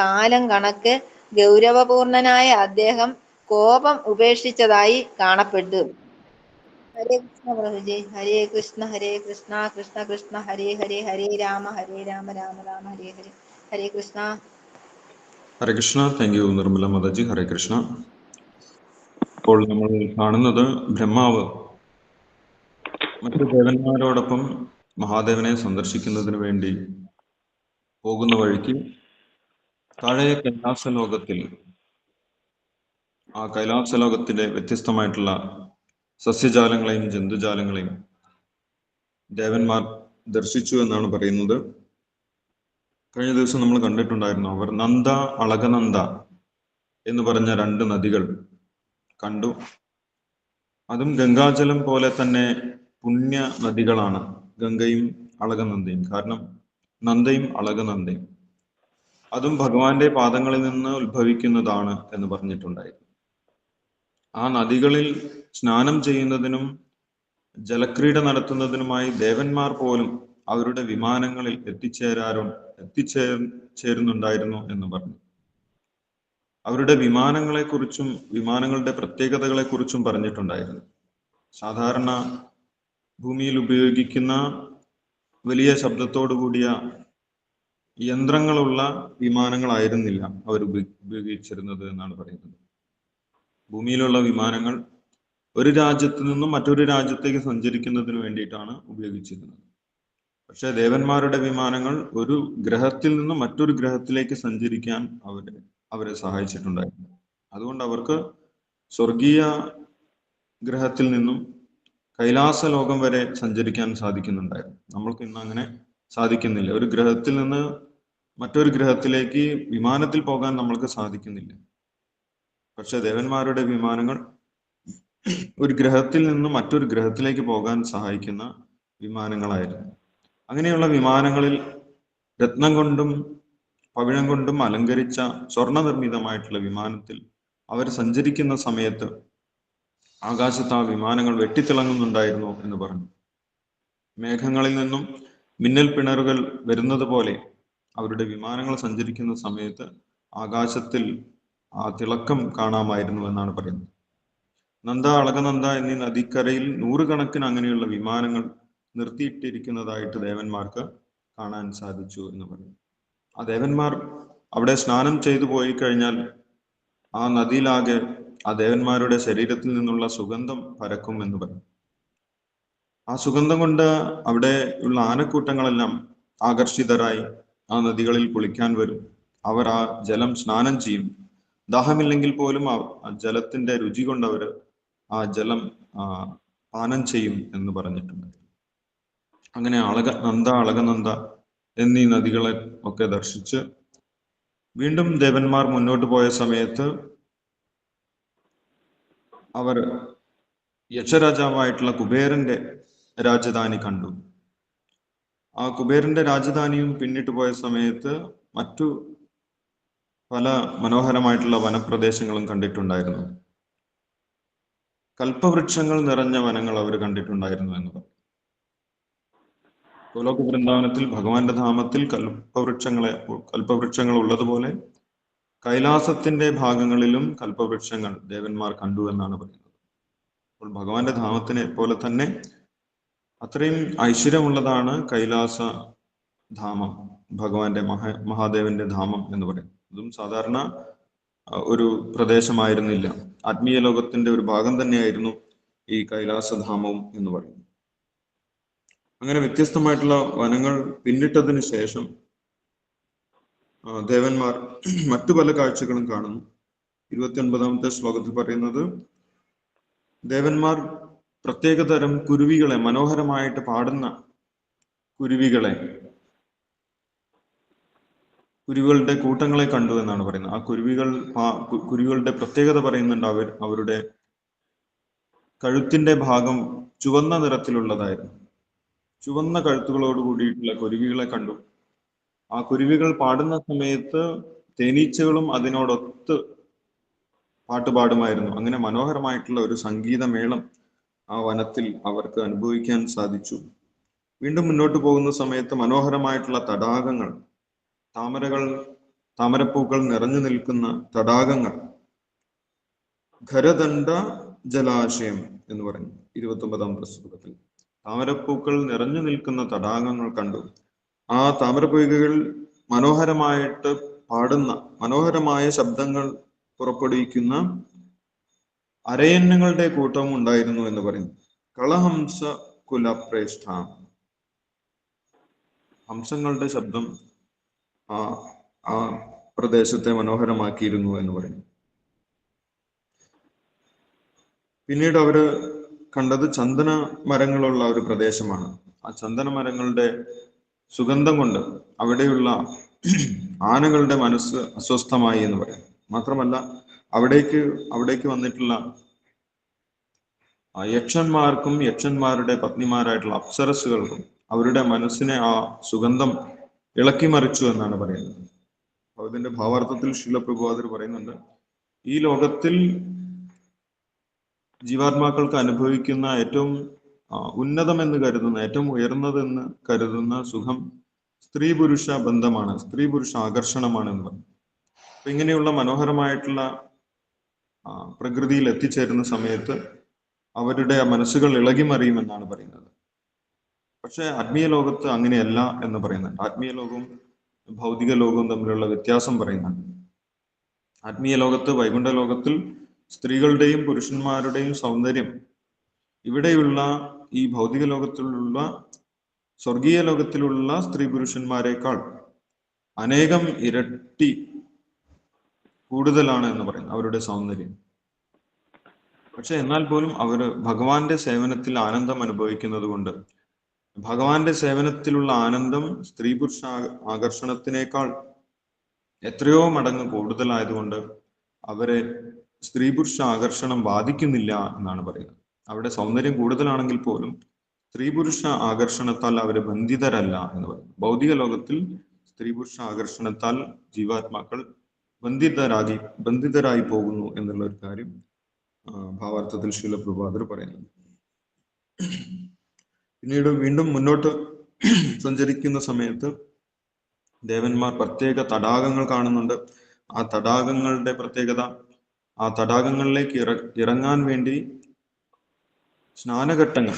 കാലം കണക്ക് ഗൗരവപൂർണനായ അദ്ദേഹം കോപം ഉപേക്ഷിച്ചതായി കാണപ്പെട്ടു. Hare Krishna Prabhuji Hare Krishna Hare Krishna Krishna Krishna Hare Hare Hare Rama Hare Rama Rama Rama Hare Hare Hare Krishna. Hare Krishna. Thank you Nirmala Mataji. ഹരേ കൃഷ്ണ. ഇപ്പോൾ നമ്മൾ കാണുന്നത് ബ്രഹ്മാവ്. മറ്റു ദേവന്മാരോടൊപ്പം മഹാദേവനെ സന്ദർശിക്കുന്നതിന് വേണ്ടി പോകുന്ന വഴിക്ക് താഴെ കൈലാസ ലോകത്തിൽ ആ കൈലാസ ലോകത്തിലെ വ്യത്യസ്തമായിട്ടുള്ള സസ്യജാലങ്ങളെയും ജന്തുജാലങ്ങളെയും ദേവന്മാർ ദർശിച്ചു എന്നാണ് പറയുന്നത്. കഴിഞ്ഞ ദിവസം നമ്മൾ കണ്ടിട്ടുണ്ടായിരുന്നു അവർ നന്ദ അളകനന്ദ എന്ന് പറഞ്ഞ രണ്ട് നദികൾ കണ്ടു. അതും ഗംഗാജലം പോലെ തന്നെ പുണ്യ നദികളാണ് ഗംഗയും അളകനന്ദയും. കാരണം നന്ദയും അളകനന്ദയും. അതും ഭഗവാന്റെ പാദങ്ങളിൽ നിന്ന് ഉത്ഭവിക്കുന്നതാണ് എന്ന് പറഞ്ഞിട്ടുണ്ടായിരുന്നു. ആ നദികളിൽ സ്നാനം ചെയ്യുന്നതിനും ജലക്രീഡ നടത്തുന്നതിനുമായി ദേവന്മാർ പോലും അവരുടെ വിമാനങ്ങളിൽ എത്തിച്ചേരാറും എത്തിച്ചേർ ചേരുന്നുണ്ടായിരുന്നു എന്ന് പറഞ്ഞു. അവരുടെ വിമാനങ്ങളെക്കുറിച്ചും വിമാനങ്ങളുടെ പ്രത്യേകതകളെക്കുറിച്ചും പറഞ്ഞിട്ടുണ്ടായിരുന്നു. സാധാരണ ഭൂമിയിൽ ഉപയോഗിക്കുന്ന വലിയ ശബ്ദത്തോടു കൂടിയ യന്ത്രങ്ങളുള്ള വിമാനങ്ങളായിരുന്നില്ല അവർ ഉപയോഗിച്ചിരുന്നത് എന്നാണ് പറയുന്നത്. ഭൂമിയിലുള്ള വിമാനങ്ങൾ ഒരു രാജ്യത്ത് നിന്നും മറ്റൊരു രാജ്യത്തേക്ക് സഞ്ചരിക്കുന്നതിന് വേണ്ടിയിട്ടാണ് ഉപയോഗിച്ചിരുന്നത്. പക്ഷെ ദേവന്മാരുടെ വിമാനങ്ങൾ ഒരു ഗ്രഹത്തിൽ നിന്നും മറ്റൊരു ഗ്രഹത്തിലേക്ക് സഞ്ചരിക്കാൻ അവരെ അവരെ സഹായിച്ചിട്ടുണ്ടായിരുന്നു. അതുകൊണ്ട് അവർക്ക് സ്വർഗീയ ഗ്രഹത്തിൽ നിന്നും കൈലാസ ലോകം വരെ സഞ്ചരിക്കാൻ സാധിക്കുന്നുണ്ടായിരുന്നു. നമ്മൾക്ക് ഇന്ന് അങ്ങനെ സാധിക്കുന്നില്ല. ഒരു ഗ്രഹത്തിൽ നിന്ന് മറ്റൊരു ഗ്രഹത്തിലേക്ക് വിമാനത്തിൽ പോകാൻ നമ്മൾക്ക് സാധിക്കുന്നില്ല. പക്ഷെ ദേവന്മാരുടെ വിമാനങ്ങൾ ഒരു ഗ്രഹത്തിൽ നിന്ന് മറ്റൊരു ഗ്രഹത്തിലേക്ക് പോകാൻ സഹായിക്കുന്ന വിമാനങ്ങളായിരുന്നു. അങ്ങനെയുള്ള വിമാനങ്ങളിൽ രത്നം കൊണ്ടും പവിഴം കൊണ്ടും അലങ്കരിച്ച സ്വർണ നിർമ്മിതമായിട്ടുള്ള വിമാനത്തിൽ അവർ സഞ്ചരിക്കുന്ന സമയത്ത് ആകാശത്ത് ആ വിമാനങ്ങൾ വെട്ടിത്തിളങ്ങുന്നുണ്ടായിരുന്നു എന്ന് പറഞ്ഞു. മേഘങ്ങളിൽ നിന്നും മിന്നൽ പിണറുകൾ വരുന്നത് പോലെ അവരുടെ വിമാനങ്ങൾ സഞ്ചരിക്കുന്ന സമയത്ത് ആകാശത്തിൽ ആ തിളക്കം കാണാമായിരുന്നു എന്നാണ് പറയുന്നത്. നന്ദ അളകനന്ദ എന്നീ നദിക്കരയിൽ നൂറുകണക്കിന് അങ്ങനെയുള്ള വിമാനങ്ങൾ നിർത്തിയിട്ടിരിക്കുന്നതായിട്ട് ദേവന്മാർക്ക് കാണാൻ സാധിച്ചു എന്ന് പറയുന്നു. ആ ദേവന്മാർ അവിടെ സ്നാനം ചെയ്തു പോയി കഴിഞ്ഞാൽ ആ നദിയിലാകെ ആ ദേവന്മാരുടെ ശരീരത്തിൽ നിന്നുള്ള സുഗന്ധം പരക്കും എന്ന് പറയും ആ സുഗന്ധം കൊണ്ട് അവിടെ ഉള്ള ആനക്കൂട്ടങ്ങളെല്ലാം ആകർഷിതരായി ആ നദികളിൽ കുളിക്കാൻ വരും. അവർ ആ ജലം സ്നാനം ചെയ്യും. ദാഹമില്ലെങ്കിൽ പോലും ആ ജലത്തിന്റെ രുചി കൊണ്ട് അവർ ആ ജലം പാനം ചെയ്യും എന്ന് പറഞ്ഞിട്ടുണ്ട്. അങ്ങനെ അളക നന്ദ അളകനന്ദ എന്നീ നദികളെ ഒക്കെ ദർശിച്ച് വീണ്ടും ദേവന്മാർ മുന്നോട്ട് പോയ സമയത്ത് അവർ യക്ഷരാജാവായിട്ടുള്ള കുബേരന്റെ രാജധാനി കണ്ടു. ആ കുബേരന്റെ രാജധാനിയും പിന്നിട്ട് പോയ സമയത്ത് മറ്റു പല മനോഹരമായിട്ടുള്ള വനപ്രദേശങ്ങളും കണ്ടിട്ടുണ്ടായിരുന്നു. കൽപ്പവൃക്ഷങ്ങൾ നിറഞ്ഞ വനങ്ങൾ അവർ കണ്ടിട്ടുണ്ടായിരുന്നു എന്ന് പറയും ഗോലോക വൃന്ദാവനത്തിൽ ഭഗവാന്റെ ധാമത്തിൽ കൽപ്പവൃക്ഷങ്ങളെ കൽപ്പവൃക്ഷങ്ങൾ ഉള്ളതുപോലെ കൈലാസത്തിന്റെ ഭാഗങ്ങളിലും കൽപ്പവൃക്ഷങ്ങൾ ദേവന്മാർ കണ്ടു എന്നാണ് പറയുന്നത്. അപ്പോൾ ഭഗവാന്റെ ധാമത്തിനെ പോലെ തന്നെ അത്രയും ഐശ്വര്യമുള്ളതാണ് കൈലാസ ധാമം ഭഗവാന്റെ മഹ മഹാദേവന്റെ ധാമം എന്ന് പറയും അതും സാധാരണ ഒരു പ്രദേശമായിരുന്നില്ല. ആത്മീയ ലോകത്തിന്റെ ഒരു ഭാഗം തന്നെയായിരുന്നു ഈ കൈലാസധാമവും എന്ന് പറയുന്നത്. അങ്ങനെ വ്യത്യസ്തമായിട്ടുള്ള വനങ്ങൾ പിന്നിട്ടതിന് ശേഷം ദേവന്മാർ മറ്റു പല കാഴ്ചകളും കാണുന്നു. ഇരുപത്തി ഒൻപതാമത്തെ ശ്ലോകത്തിൽ പറയുന്നത് ദേവന്മാർ പ്രത്യേകതരം കുരുവികളെ മനോഹരമായിട്ട് പാടുന്ന കുരുവികളെ കുരുവികളുടെ കൂട്ടങ്ങളെ കണ്ടു എന്നാണ് പറയുന്നത്. ആ കുരുവികൾ കുരുവികളുടെ പ്രത്യേകത പറയുന്നുണ്ട് അവർ അവരുടെ കഴുത്തിന്റെ ഭാഗം ചുവന്ന നിറത്തിലുള്ളതായിരുന്നു. ചുവന്ന കഴുത്തുകളോട് കൂടിയിട്ടുള്ള കുരുവികളെ കണ്ടു. ആ കുരുവികൾ പാടുന്ന സമയത്ത് തേനീച്ചകളും അതിനോടൊത്ത് പാട്ട് പാടുമായിരുന്നു അങ്ങനെ മനോഹരമായിട്ടുള്ള ഒരു സംഗീതമേളം ആ വനത്തിൽ അവർക്ക് അനുഭവിക്കാൻ സാധിച്ചു. വീണ്ടും മുന്നോട്ട് പോകുന്ന സമയത്ത് മനോഹരമായിട്ടുള്ള തടാകങ്ങൾ താമരകൾ താമരപ്പൂക്കൾ നിറഞ്ഞു നിൽക്കുന്ന തടാകങ്ങൾ. ഖരദണ്ഡ ജലാശയം എന്ന് പറഞ്ഞു ഇരുപത്തി ഒമ്പതാം പ്രസ്തുതത്തിൽ. താമരപ്പൂക്കൾ നിറഞ്ഞു നിൽക്കുന്ന തടാകങ്ങൾ കണ്ടു. ആ താമരപ്പൂകൾ മനോഹരമായിട്ട് പാടുന്ന മനോഹരമായ ശബ്ദങ്ങൾ പുറപ്പെടുവിക്കുന്ന അരയന്നങ്ങളുടെ കൂട്ടം ഉണ്ടായിരുന്നു എന്ന് പറയുന്നു. കളഹംസ കുലപ്രേഷ്ഠ. ഹംസങ്ങളുടെ ശബ്ദം ആ ആ പ്രദേശത്തെ മനോഹരമാക്കിയിരുന്നു എന്ന് പറയുന്നു. പിന്നീട് അവർ കണ്ടത് ചന്ദന മരങ്ങളുള്ള ഒരു പ്രദേശമാണ്. ആ ചന്ദന മരങ്ങളുടെ സുഗന്ധം കൊണ്ട് അവിടെയുള്ള ആനകളുടെ മനസ്സ് അസ്വസ്ഥമായി എന്ന് പറയും മാത്രമല്ല അവിടേക്ക് അവിടേക്ക് വന്നിട്ടുള്ള യക്ഷന്മാർക്കും യക്ഷന്മാരുടെ പത്നിമാരായിട്ടുള്ള അപ്സരസുകൾക്കും അവരുടെ മനസ്സിനെ ആ സുഗന്ധം ഇളക്കി മറിച്ചു എന്നാണ് പറയുന്നത്. അപ്പൊ ഇതിന്റെ ഭാവാർത്ഥത്തിൽ ശീലപ്രഭുവാദർ പറയുന്നുണ്ട് ഈ ലോകത്തിൽ ജീവാത്മാക്കൾക്ക് അനുഭവിക്കുന്ന ഏറ്റവും ഉന്നതം ഉന്നതമെന്ന് കരുതുന്ന ഏറ്റവും ഉയർന്നതെന്ന് കരുതുന്ന സുഖം സ്ത്രീ പുരുഷ ബന്ധമാണ് സ്ത്രീ പുരുഷ ആകർഷണമാണ് എന്ന് പറഞ്ഞു ഇങ്ങനെയുള്ള മനോഹരമായിട്ടുള്ള പ്രകൃതിയിൽ എത്തിച്ചേരുന്ന സമയത്ത് അവരുടെ മനസ്സുകൾ ഇളകി മറിയുമെന്നാണ് പറയുന്നത്. പക്ഷെ ആത്മീയ ലോകത്ത് അങ്ങനെയല്ല എന്ന് പറയുന്നുണ്ട്. ആത്മീയ ലോകവും ഭൗതിക ലോകവും തമ്മിലുള്ള വ്യത്യാസം പറയുന്നുണ്ട്. ആത്മീയ ലോകത്ത് വൈകുണ്ഠ ലോകത്തിൽ സ്ത്രീകളുടെയും പുരുഷന്മാരുടെയും സൗന്ദര്യം ഇവിടെയുള്ള ഈ ഭൗതിക ലോകത്തിലുള്ള സ്വർഗീയ ലോകത്തിലുള്ള സ്ത്രീ പുരുഷന്മാരെക്കാൾ അനേകം ഇരട്ടി കൂടുതലാണ് എന്ന് പറയുന്നു അവരുടെ സൗന്ദര്യം. പക്ഷെ എന്നാൽ പോലും അവർ ഭഗവാന്റെ സേവനത്തിൽ ആനന്ദം അനുഭവിക്കുന്നത് കൊണ്ട് ഭഗവാന്റെ സേവനത്തിലുള്ള ആനന്ദം സ്ത്രീ പുരുഷ ആകർഷണത്തിനേക്കാൾ എത്രയോ മടങ്ങ് കൂടുതലായതുകൊണ്ട് അവരെ സ്ത്രീ പുരുഷ ആകർഷണം ബാധിക്കുന്നില്ല എന്നാണ് പറയുന്നത്. അവരുടെ സൗന്ദര്യം കൂടുതലാണെങ്കിൽ പോലും സ്ത്രീ പുരുഷ ആകർഷണത്താൽ അവർ ബന്ധിതരല്ല എന്ന് പറയുന്നു. ഭൗതിക ലോകത്തിൽ സ്ത്രീ പുരുഷ ആകർഷണത്താൽ ജീവാത്മാക്കൾ ബന്ധിതരാകി ബന്ധിതരായി പോകുന്നു എന്നുള്ള ഒരു കാര്യം ഭാവാർത്ഥത്തിൽ ശീലപ്രഭാതർ പറയുന്നുണ്ട്. പിന്നീട് വീണ്ടും മുന്നോട്ട് സഞ്ചരിക്കുന്ന സമയത്ത് ദേവന്മാർ പ്രത്യേക തടാകങ്ങൾ കാണുന്നുണ്ട്. ആ തടാകങ്ങളുടെ പ്രത്യേകത ആ തടാകങ്ങളിലേക്ക് ഇറ ഇറങ്ങാൻ വേണ്ടി സ്നാനഘട്ടങ്ങൾ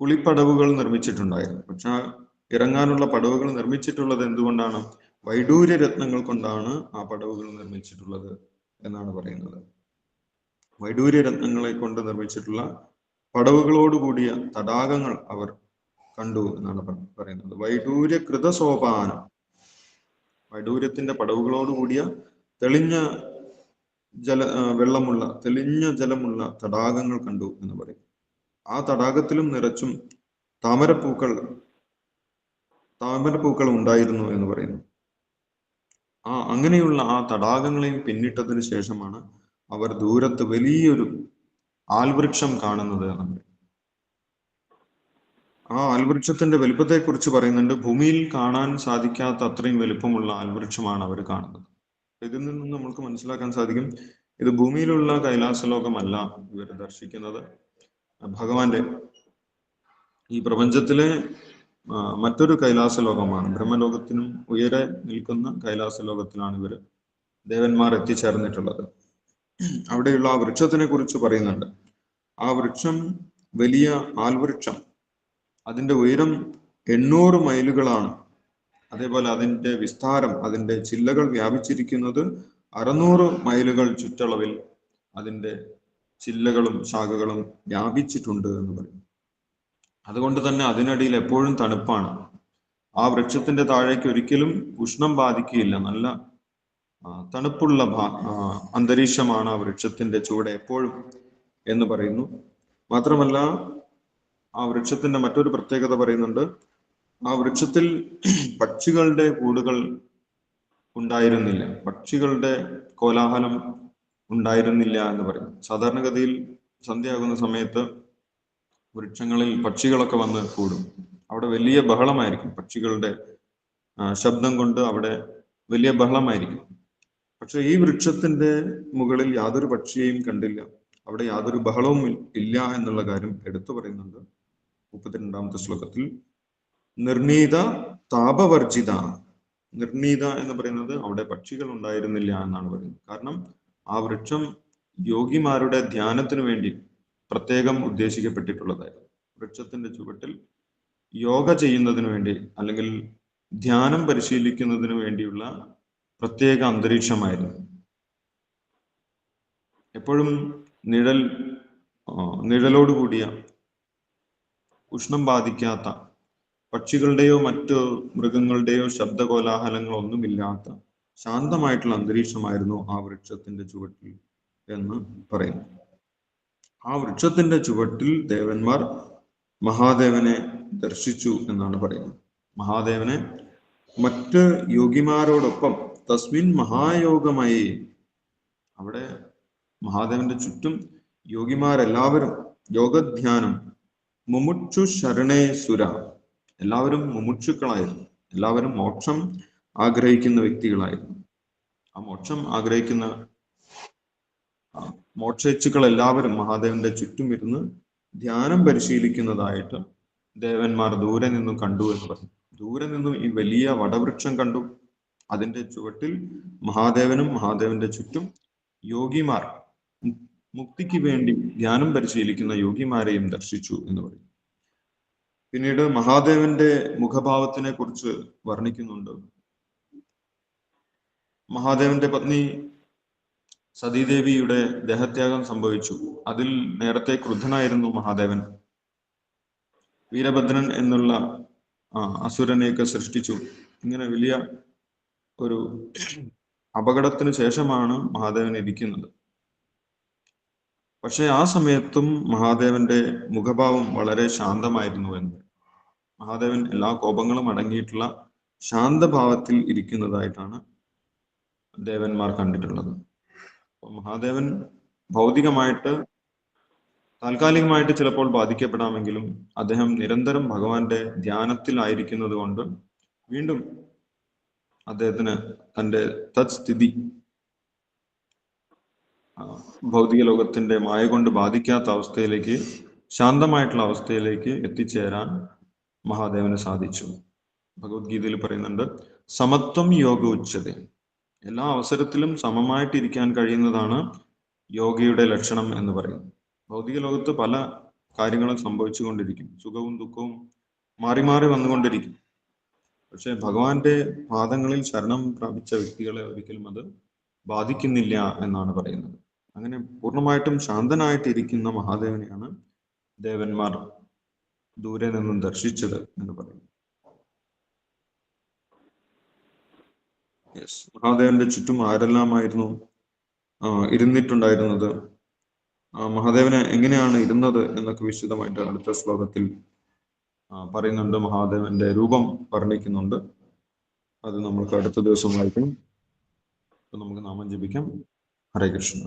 കുളിപ്പടവുകൾ നിർമ്മിച്ചിട്ടുണ്ടായിരുന്നു. പക്ഷെ ഇറങ്ങാനുള്ള പടവുകൾ നിർമ്മിച്ചിട്ടുള്ളത് എന്തുകൊണ്ടാണ്? വൈഡൂര്യ രത്നങ്ങൾ കൊണ്ടാണ് ആ പടവുകൾ നിർമ്മിച്ചിട്ടുള്ളത് എന്നാണ് പറയുന്നത്. വൈഡൂര്യ രത്നങ്ങളെ കൊണ്ട് നിർമ്മിച്ചിട്ടുള്ള പടവുകളോടുകൂടിയ തടാകങ്ങൾ അവർ കണ്ടു എന്നാണ് പറയുന്നത്. വൈഡൂര്യ കൃതസോപാനം. വൈഡൂര്യത്തിന്റെ പടവുകളോടുകൂടിയ തെളിഞ്ഞ ജല വെള്ളമുള്ള തെളിഞ്ഞ ജലമുള്ള തടാകങ്ങൾ കണ്ടു എന്ന് പറയും. ആ തടാകത്തിലും നിറച്ചും താമരപ്പൂക്കൾ താമരപ്പൂക്കൾ ഉണ്ടായിരുന്നു എന്ന് പറയുന്നു. ആ അങ്ങനെയുള്ള ആ തടാകങ്ങളെയും പിന്നിട്ടതിന് ശേഷമാണ് അവർ ദൂരത്ത് വലിയൊരു ആൽവൃക്ഷം കാണുന്നത് നമ്മൾ ആ ആൽവൃക്ഷത്തിന്റെ വലിപ്പത്തെ കുറിച്ച് പറയുന്നുണ്ട്. ഭൂമിയിൽ കാണാൻ സാധിക്കാത്ത അത്രയും വലിപ്പമുള്ള ആൽവൃക്ഷമാണ് അവർ കാണുന്നത്. ഇതിൽ നിന്നും നമുക്ക് മനസ്സിലാക്കാൻ സാധിക്കും ഇത് ഭൂമിയിലുള്ള കൈലാസലോകമല്ല ഇവർ ദർശിക്കുന്നത്. ഭഗവാന്റെ ഈ പ്രപഞ്ചത്തിലെ മറ്റൊരു കൈലാസ ലോകമാണ് ബ്രഹ്മലോകത്തിനും ഉയരെ നിൽക്കുന്ന കൈലാസ ലോകത്തിലാണ് ഇവർ ദേവന്മാർ എത്തിച്ചേർന്നിട്ടുള്ളത്. അവിടെയുള്ള ആ വൃക്ഷത്തിനെ കുറിച്ച് പറയുന്നുണ്ട്. ആ വൃക്ഷം വലിയ ആൽവൃക്ഷം. അതിന്റെ ഉയരം എണ്ണൂറ് മൈലുകളാണ്. അതേപോലെ അതിന്റെ വിസ്താരം അതിന്റെ ചില്ലകൾ വ്യാപിച്ചിരിക്കുന്നത് അറുന്നൂറ് മൈലുകൾ ചുറ്റളവിൽ അതിന്റെ ചില്ലകളും ശാഖകളും വ്യാപിച്ചിട്ടുണ്ട് എന്ന് പറയും. അതുകൊണ്ട് തന്നെ അതിനടിയിൽ എപ്പോഴും തണുപ്പാണ്. ആ വൃക്ഷത്തിന്റെ താഴേക്ക് ഒരിക്കലും ഉഷ്ണം ബാധിക്കുകയില്ല. നല്ല തണുപ്പുള്ള അന്തരീക്ഷമാണ് ആ വൃക്ഷത്തിന്റെ ചൂട് എപ്പോഴും എന്ന് പറയുന്നു. മാത്രമല്ല ആ വൃക്ഷത്തിന്റെ മറ്റൊരു പ്രത്യേകത പറയുന്നുണ്ട്. ആ വൃക്ഷത്തിൽ പക്ഷികളുടെ കൂടുകൾ ഉണ്ടായിരുന്നില്ല. പക്ഷികളുടെ കോലാഹലം ഉണ്ടായിരുന്നില്ല എന്ന് പറയും. സാധാരണഗതിയിൽ സന്ധ്യയാകുന്ന സമയത്ത് വൃക്ഷങ്ങളിൽ പക്ഷികളൊക്കെ വന്ന് കൂടും. അവിടെ വലിയ ബഹളമായിരിക്കും. പക്ഷികളുടെ ശബ്ദം കൊണ്ട് അവിടെ വലിയ ബഹളമായിരിക്കും. പക്ഷെ ഈ വൃക്ഷത്തിന്റെ മുകളിൽ യാതൊരു പക്ഷിയെയും കണ്ടില്ല. അവിടെ യാതൊരു ബഹളവും ഇല്ല എന്നുള്ള കാര്യം എടുത്തു പറയുന്നുണ്ട് മുപ്പത്തിരണ്ടാമത്തെ ശ്ലോകത്തിൽ. നിർണീത താപവർജിത. നിർണീത എന്ന് പറയുന്നത് അവിടെ പക്ഷികൾ ഉണ്ടായിരുന്നില്ല എന്നാണ് പറയുന്നത്. കാരണം ആ വൃക്ഷം യോഗിമാരുടെ ധ്യാനത്തിന് വേണ്ടി പ്രത്യേകം ഉദ്ദേശിക്കപ്പെട്ടിട്ടുള്ളതായിരുന്നു. വൃക്ഷത്തിന്റെ ചുവട്ടിൽ യോഗ ചെയ്യുന്നതിന് വേണ്ടി അല്ലെങ്കിൽ ധ്യാനം പരിശീലിക്കുന്നതിന് വേണ്ടിയുള്ള പ്രത്യേക അന്തരീക്ഷമായിരുന്നു. എപ്പോഴും നിഴൽ നിഴലോടുകൂടിയ നിഴലോട് കൂടിയ ഉഷ്ണം ബാധിക്കാത്ത പക്ഷികളുടെയോ മറ്റു മൃഗങ്ങളുടെയോ ശബ്ദകോലാഹലങ്ങളോ ഒന്നുമില്ലാത്ത ശാന്തമായിട്ടുള്ള അന്തരീക്ഷമായിരുന്നു ആ വൃക്ഷത്തിന്റെ ചുവട്ടിൽ എന്ന് പറയുന്നു. ആ വൃക്ഷത്തിന്റെ ചുവട്ടിൽ ദേവന്മാർ മഹാദേവനെ ദർശിച്ചു എന്നാണ് പറയുന്നത്. മഹാദേവനെ മറ്റ് യോഗിമാരോടൊപ്പം തസ്മിൻ മഹായോഗമായി അവിടെ മഹാദേവന്റെ ചുറ്റും യോഗിമാരെല്ലാവരും യോഗധ്യാനം മുമുക്ഷു ശരണേ സുര. എല്ലാവരും മുമുക്ഷുക്കളായിരുന്നു. എല്ലാവരും മോക്ഷം ആഗ്രഹിക്കുന്ന വ്യക്തികളായിരുന്നു. ആ മോക്ഷം ആഗ്രഹിക്കുന്ന മോക്ഷേച്ഛുക്കൾ എല്ലാവരും മഹാദേവന്റെ ചുറ്റും ഇരുന്ന് ധ്യാനം പരിശീലിക്കുന്നതായിട്ട് ദേവന്മാർ ദൂരെ നിന്നും കണ്ടു എന്ന് പറഞ്ഞു. ദൂരെ നിന്നും ഈ വലിയ വടവൃക്ഷം കണ്ടു. അതിന്റെ ചുവട്ടിൽ മഹാദേവനും മഹാദേവന്റെ ചുറ്റും യോഗിമാർ മുക്തിക്ക് വേണ്ടി ധ്യാനം പരിശീലിക്കുന്ന യോഗിമാരെയും ദർശിച്ചു എന്ന് പറയും. പിന്നീട് മഹാദേവന്റെ മുഖഭാവത്തിനെ കുറിച്ച് വർണിക്കുന്നുണ്ട്. മഹാദേവന്റെ പത്നി സതീദേവിയുടെ ദേഹത്യാഗം സംഭവിച്ചു. അതിൽ നേരത്തെ ക്രുദ്ധനായിരുന്നു മഹാദേവൻ. വീരഭദ്രൻ എന്നുള്ള അസുരനെയൊക്കെ സൃഷ്ടിച്ചു. ഇങ്ങനെ വലിയ ഒരു അപകടത്തിന് ശേഷമാണ് മഹാദേവൻ ഇരിക്കുന്നത്. പക്ഷെ ആ സമയത്തും മഹാദേവന്റെ മുഖഭാവം വളരെ ശാന്തമായിരുന്നു എന്ന്. മഹാദേവൻ എല്ലാ കോപങ്ങളും അടങ്ങിയിട്ടുള്ള ശാന്തഭാവത്തിൽ ഇരിക്കുന്നതായിട്ടാണ് ദേവന്മാർ കണ്ടിട്ടുള്ളത്. മഹാദേവൻ ഭൗതികമായിട്ട് താൽക്കാലികമായിട്ട് ചിലപ്പോൾ ബാധിക്കപ്പെടാമെങ്കിലും അദ്ദേഹം നിരന്തരം ഭഗവാന്റെ ധ്യാനത്തിലായിരിക്കുന്നത് കൊണ്ട് വീണ്ടും അദ്ദേഹത്തിന് തന്റെ തത്സ്ഥിതി സ്ഥിതി ഭൗതിക ലോകത്തിന്റെ മായ കൊണ്ട് ബാധിക്കാത്ത അവസ്ഥയിലേക്ക് ശാന്തമായിട്ടുള്ള അവസ്ഥയിലേക്ക് എത്തിച്ചേരാൻ മഹാദേവന് സാധിച്ചു. ഭഗവത്ഗീതയിൽ പറയുന്നുണ്ട് സമത്വം യോഗ ഉച്ചത. എല്ലാ അവസരത്തിലും സമമായിട്ടിരിക്കാൻ കഴിയുന്നതാണ് യോഗയുടെ ലക്ഷണം എന്ന് പറയുന്നു ഭൗതിക ലോകത്ത് പല കാര്യങ്ങളും സംഭവിച്ചുകൊണ്ടിരിക്കും. സുഖവും ദുഃഖവും മാറി മാറി വന്നുകൊണ്ടിരിക്കും. പക്ഷെ ഭഗവാന്റെ പാദങ്ങളിൽ ശരണം പ്രാപിച്ച വ്യക്തികളെ ഒരിക്കലും അത് ബാധിക്കുന്നില്ല എന്നാണ് പറയുന്നത്. അങ്ങനെ പൂർണമായിട്ടും ശാന്തനായിട്ടിരിക്കുന്ന മഹാദേവനെയാണ് ദേവന്മാർ ദൂരെ നിന്നും ദർശിച്ചത് എന്ന് പറയുന്നു യെസ് മഹാദേവന്റെ ചുറ്റും ആരെല്ലാമായിരുന്നു ഇരുന്നിട്ടുണ്ടായിരുന്നത്? മഹാദേവന് എങ്ങനെയാണ് ഇരുന്നത് എന്നൊക്കെ വിശദമായിട്ട് അടുത്ത ശ്ലോകത്തിൽ പറയുന്നുണ്ട്. മഹാദേവന്റെ രൂപം വർണിക്കുന്നുണ്ട്. അത് നമ്മൾക്ക് അടുത്ത ദിവസം വായിക്കണം നമുക്ക് നാമം ജപിക്കാം. ഹരേ കൃഷ്ണ.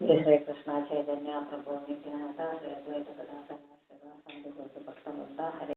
ശ്രീകൃഷ്ണ ചൈതന്യ നിത്യാനന്ദ ഹരേ